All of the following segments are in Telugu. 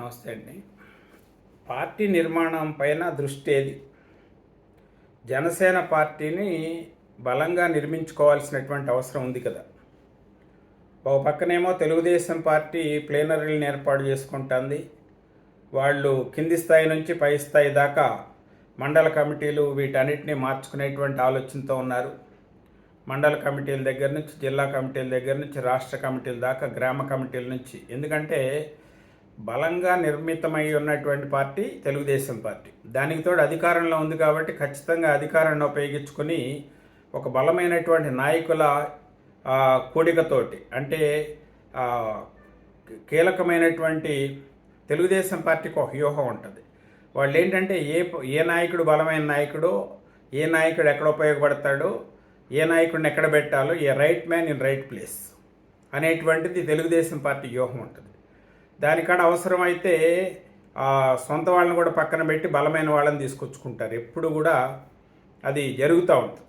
నమస్తే అండి. పార్టీ నిర్మాణం పైన దృష్టి ఏది? జనసేన పార్టీని బలంగా నిర్మించుకోవాల్సినటువంటి అవసరం ఉంది కదా. ఒక పక్కనేమో తెలుగుదేశం పార్టీ ప్లేనరీలను ఏర్పాటు చేసుకుంటుంది. వాళ్ళు కింది స్థాయి నుంచి పై స్థాయి దాకా మండల కమిటీలు వీటన్నిటిని మార్చుకునేటువంటి ఆలోచనతో ఉన్నారు. మండల కమిటీల దగ్గర నుంచి జిల్లా కమిటీల దగ్గర నుంచి రాష్ట్ర కమిటీల దాకా గ్రామ కమిటీల నుంచి. ఎందుకంటే బలంగా నిర్మితమై ఉన్నటువంటి పార్టీ తెలుగుదేశం పార్టీ. దానికి తోడు అధికారంలో ఉంది కాబట్టి ఖచ్చితంగా అధికారాన్ని ఉపయోగించుకొని ఒక బలమైనటువంటి నాయకుల కూడికతోటి అంటే కీలకమైనటువంటి తెలుగుదేశం పార్టీకి ఒక వ్యూహం ఉంటుంది. వాళ్ళు ఏంటంటే ఏ ఏ నాయకుడు బలమైన నాయకుడు ఏ నాయకుడు ఎక్కడ ఉపయోగపడతాడో ఏ నాయకుడిని ఎక్కడ పెట్టాలో a right man in right place అనేటువంటిది తెలుగుదేశం పార్టీ వ్యూహం ఉంటుంది. దానికన్నా అవసరమైతే సొంత వాళ్ళని కూడా పక్కన పెట్టి బలమైన వాళ్ళని తీసుకొచ్చుకుంటారు. ఎప్పుడు కూడా అది జరుగుతూ ఉంటుంది.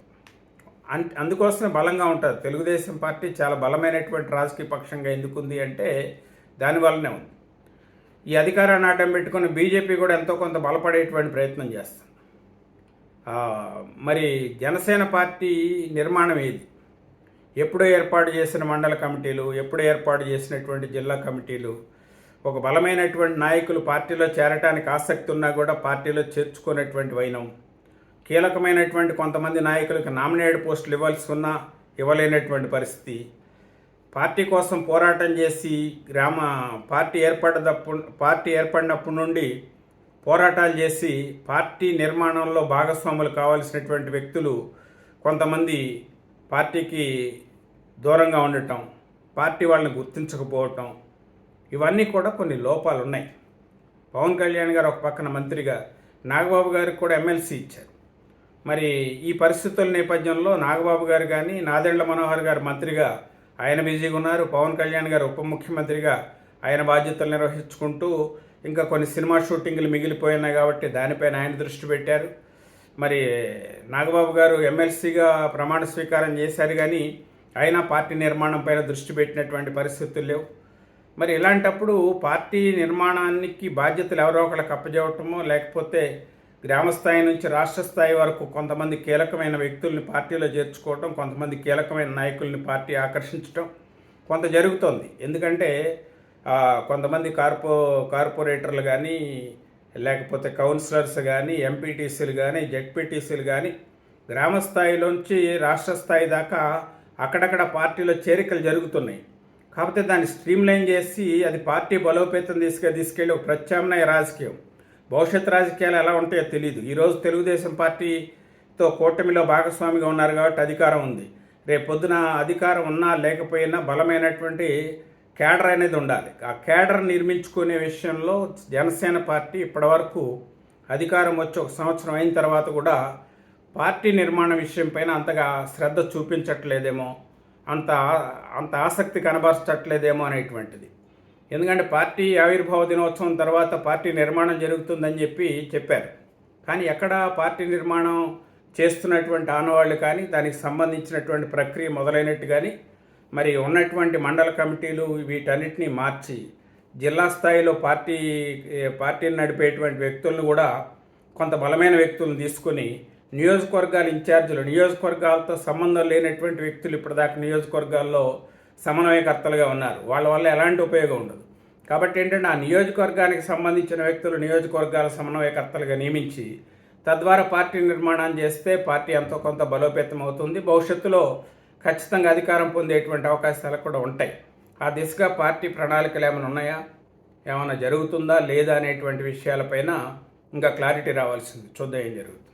అన్ అందుకోసమే బలంగా ఉంటుంది తెలుగుదేశం పార్టీ చాలా బలమైనటువంటి రాజకీయ పక్షంగా ఎందుకుంది అంటే దానివల్లనే ఉంది. ఈ అధికారాన్ని అడ్డం పెట్టుకుని బీజేపీ కూడా ఎంతో కొంత బలపడేటువంటి ప్రయత్నం చేస్తుంది. మరి జనసేన పార్టీ నిర్మాణం ఏది? ఎప్పుడో ఏర్పాటు చేసిన మండల కమిటీలు ఎప్పుడో ఏర్పాటు చేసినటువంటి జిల్లా కమిటీలు ఒక బలమైనటువంటి నాయకులు పార్టీలో చేరటానికి ఆసక్తి ఉన్నా కూడా పార్టీలో చేర్చుకునేటువంటి వైనం. కీలకమైనటువంటి కొంతమంది నాయకులకు నామినేట్ పోస్టులు ఇవ్వాల్సి ఉన్నా ఇవ్వలేనటువంటి పరిస్థితి. పార్టీ కోసం పోరాటం చేసి గ్రామ పార్టీ ఏర్పడదప్పు పార్టీ ఏర్పడినప్పటి నుండి పోరాటాలు చేసి పార్టీ నిర్మాణంలో భాగస్వాములు కావాల్సినటువంటి వ్యక్తులు కొంతమంది పార్టీకి దూరంగా ఉండటం పార్టీ వాళ్ళని గుర్తించకపోవటం ఇవన్నీ కూడా కొన్ని లోపాలు ఉన్నాయి పవన్ కళ్యాణ్ గారు ఒక పక్కన మంత్రిగా నాగబాబు గారికి కూడా ఎమ్మెల్సీ ఇచ్చారు. మరి ఈ పరిస్థితుల నేపథ్యంలో నాగబాబు గారు కానీ నాదెండ్ల మనోహర్ గారు మంత్రిగా ఆయన బిజీగా ఉన్నారు. పవన్ కళ్యాణ్ గారు ఉప ముఖ్యమంత్రిగా ఆయన బాధ్యతలు నిర్వహించుకుంటూ ఇంకా కొన్ని సినిమా షూటింగ్లు మిగిలిపోయినాయి కాబట్టి దానిపైన ఆయన దృష్టి పెట్టారు. మరి నాగబాబు గారు ఎమ్మెల్సీగా ప్రమాణ స్వీకారం చేశారు కానీ అయినా పార్టీ నిర్మాణం పైన దృష్టి పెట్టినటువంటి పరిస్థితులు లేవు. మరి ఇలాంటప్పుడు పార్టీ నిర్మాణానికి బాధ్యతలు ఎవరో ఒకళ్ళకి అప్పచెప్పటమో లేకపోతే గ్రామ స్థాయి నుంచి రాష్ట్ర స్థాయి వరకు కొంతమంది కీలకమైన వ్యక్తుల్ని పార్టీలో చేర్చుకోవటం కొంతమంది కీలకమైన నాయకుల్ని పార్టీ ఆకర్షించటం కొంత జరుగుతోంది. ఎందుకంటే కొంతమంది కార్పో కార్పొరేటర్లు కానీ లేకపోతే కౌన్సిలర్స్ కానీ ఎంపీటీసీలు కానీ జెడ్పీటీసీలు కానీ గ్రామ స్థాయిలోంచి రాష్ట్ర స్థాయి దాకా అక్కడక్కడ పార్టీలో చేరికలు జరుగుతున్నాయి. కాకపోతే దాన్ని స్ట్రీమ్లైన్ చేసి అది పార్టీ బలోపేతం తీసుకు తీసుకెళ్ళి ఒక ప్రత్యామ్నాయ రాజకీయం. భవిష్యత్ రాజకీయాలు ఎలా ఉంటాయో తెలియదు ఈరోజు తెలుగుదేశం పార్టీతో కూటమిలో భాగస్వామిగా ఉన్నారు కాబట్టి అధికారం ఉంది. రేపు పొద్దున అధికారం ఉన్నా లేకపోయినా బలమైనటువంటి కేడర్ అనేది ఉండాలి. ఆ కేడర్ నిర్మించుకునే విషయంలో జనసేన పార్టీ ఇప్పటివరకు అధికారం వచ్చి ఒక సంవత్సరం అయిన తర్వాత కూడా పార్టీ నిర్మాణ విషయం పైన అంతగా శ్రద్ధ చూపించట్లేదేమో అంత అంత ఆసక్తి కనబరచట్లేదేమో అనేటువంటిది. ఎందుకంటే పార్టీ ఆవిర్భావ దినోత్సవం తర్వాత పార్టీ నిర్మాణం జరుగుతుందని చెప్పి చెప్పారు. కానీ ఎక్కడ పార్టీ నిర్మాణం చేస్తున్నటువంటి ఆనవాళ్ళు కానీ దానికి సంబంధించినటువంటి ప్రక్రియ మొదలైనట్టు కానీ మరి ఉన్నటువంటి మండల కమిటీలు వీటన్నిటిని మార్చి జిల్లా స్థాయిలో పార్టీ పార్టీని నడిపేటువంటి వ్యక్తులను కూడా కొంత బలమైన వ్యక్తులను తీసుకుని నియోజకవర్గాల ఇన్ఛార్జీలు నియోజకవర్గాలతో సంబంధం లేనటువంటి వ్యక్తులు ఇప్పటిదాకా నియోజకవర్గాల్లో సమన్వయకర్తలుగా ఉన్నారు. వాళ్ళ వల్ల ఎలాంటి ఉపయోగం ఉండదు. కాబట్టి ఏంటంటే ఆ నియోజకవర్గానికి సంబంధించిన వ్యక్తులు నియోజకవర్గాల సమన్వయకర్తలుగా నియమించి తద్వారా పార్టీ నిర్మాణం చేస్తే పార్టీ ఎంతో కొంత బలోపేతం అవుతుంది. భవిష్యత్తులో ఖచ్చితంగా అధికారం పొందేటువంటి అవకాశాలు కూడా ఉంటాయి. ఆ దిశగా పార్టీ ప్రణాళికలు ఏమైనా ఉన్నాయా? ఏమైనా జరుగుతుందా? లేదా అనేటువంటి విషయాలపైన ఇంకా క్లారిటీ రావాల్సింది. చూద్దాం ఏం జరుగుతుంది.